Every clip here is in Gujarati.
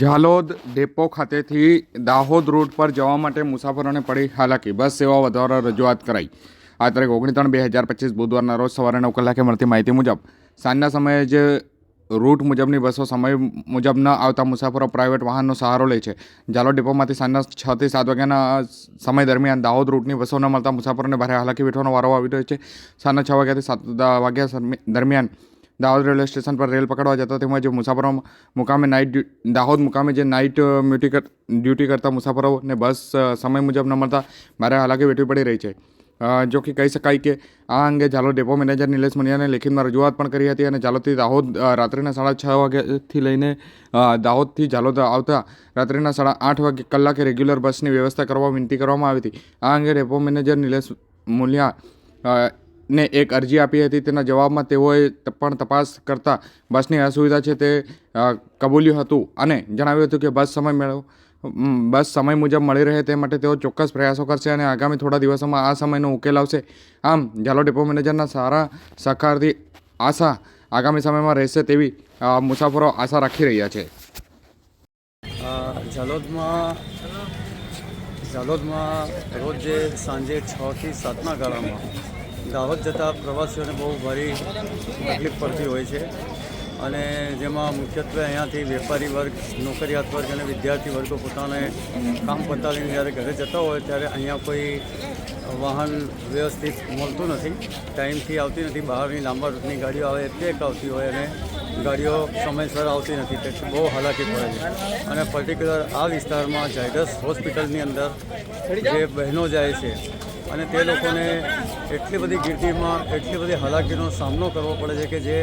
ઝાલોદ ડેપો ખાતેથી દાહોદ રૂટ પર જવા માટે મુસાફરોને પડી હાલાકી. બસ સેવા વધારવા રજૂઆત કરાઈ. આ તારીખ ઓગણી ત્રણ બે હજાર પચીસ બુધવારના રોજ સવારે નવ કલાકે મળતી માહિતી મુજબ, સાંજના સમયે જે રૂટ મુજબની બસો સમય મુજબ ન આવતા મુસાફરો પ્રાઇવેટ વાહનનો સહારો લે છે. ઝાલોદ ડેપોમાંથી સાંજના છ થી સાત વાગ્યાના સમય દરમિયાન દાહોદ રૂટની બસો ન મળતા મુસાફરોને ભારે હાલાકી વેઠવાનો વારો આવી રહ્યો છે. સાંજના છ વાગ્યાથી સાત વાગ્યા દરમિયાન દાહોદ રેલવે સ્ટેશન પર રેલ પકડવા જતા તેમજ મુસાફરો મુકામે નાઇટ દાહોદ મુકામે જે નાઇટ મ્યુટી ડ્યુટી ડ્યુટી કરતા મુસાફરોને બસ સમય મુજબ ન મળતા ભારે હાલાકી વેઠવી પડી રહી છે. જો કે કહી શકાય કે આ અંગે ઝાલોદ ડેપો મેનેજર નિલેશ મનિયાને લેખિતમાં રજૂઆત પણ કરી હતી અને ઝાલોદથી દાહોદ રાત્રિના સાડા છ વાગ્યાથી લઈને દાહોદથી ઝાલોદ આવતા રાત્રિના સાડા આઠ વાગે કલાકે રેગ્યુલર બસની વ્યવસ્થા કરવા વિનંતી કરવામાં આવી હતી. આ અંગે ડેપો મેનેજર નિલેશ મુલિયા ને એક અરજી આપી હતી. તેના જવાબમાં તેઓએ પણ તપાસ કરતા બસની અસુવિધા છે તે કબૂલ્યું હતું અને જણાવ્યું હતું કે બસ સમય મેળવ બસ સમય મુજબ મળી રહે તે માટે તેઓ ચોક્કસ પ્રયાસો કરશે અને આગામી થોડા દિવસોમાં આ સમયનો ઉકેલ આવશે. આમ ઝાલો ડેપો મેનેજરના સારા સહકારથી આશા આગામી સમયમાં રહેશે તેવી મુસાફરો આશા રાખી રહ્યા છે. ઝાલોદમાં ઝાલોદમાં રોજ સાંજે છથી સાતના ગાળામાં દાહોદ જતા પ્રવાસીઓને બહુ ભારી તકલીફ પડતી હોય છે. અને જેમાં મુખ્યત્વે અહીંયાથી વેપારી વર્ગ, નોકરિયાત વર્ગ અને વિદ્યાર્થી વર્ગો પોતાને કામ પતાવીને જ્યારે ઘરે જતા હોય ત્યારે અહીંયા કોઈ વાહન વ્યવસ્થિત મળતું નથી. ટાઈમથી આવતી નથી, બહારની લાંબા રૂટની ગાડીઓ આવે એટલે એક આવતી હોય અને ગાડીઓ સમયસર આવતી નથી તે બહુ હાલાકી પડે છે. અને પર્ટિક્યુલર આ વિસ્તારમાં ઝાયડસ હોસ્પિટલની અંદર જે બહેનો જાય છે અને તે લોકોને એટલી બધી ગીર્દીમાં એટલી બધી હાલાકીનો સામનો કરવો પડે છે કે જે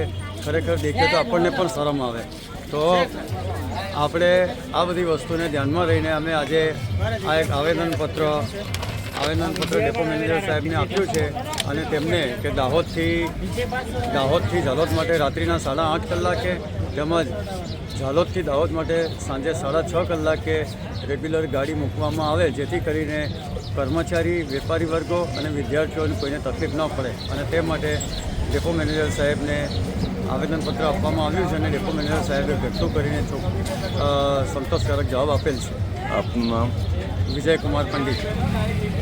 ખરેખર દેખીએ તો આપણને પણ શરમ આવે. તો આપણે આ બધી વસ્તુને ધ્યાનમાં રહીને અમે આજે આ એક આવેદનપત્ર આવેદનપત્ર ડેપો મેનેજર સાહેબને આપ્યું છે અને તેમને કે દાહોદથી દાહોદથી ઝાલોદ માટે રાત્રિના સાડા આઠ કલાકે તેમજ ઝાલોદથી દાહોદ માટે સાંજે સાડા છ કલાકે રેગ્યુલર ગાડી મૂકવામાં આવે, જેથી કરીને કર્મચારી વેપારી વર્ગો અને વિદ્યાર્થીઓને કોઈને તકલીફ ન પડે અને તે માટે ડેપો મેનેજર સાહેબને આવેદનપત્ર આપવામાં આવ્યું છે અને ડેપો મેનેજર સાહેબે ઘટતું કરીને સંતોષકારક જવાબ આપેલ છે. આપનું નામ? વિજયકુમાર પંડિત.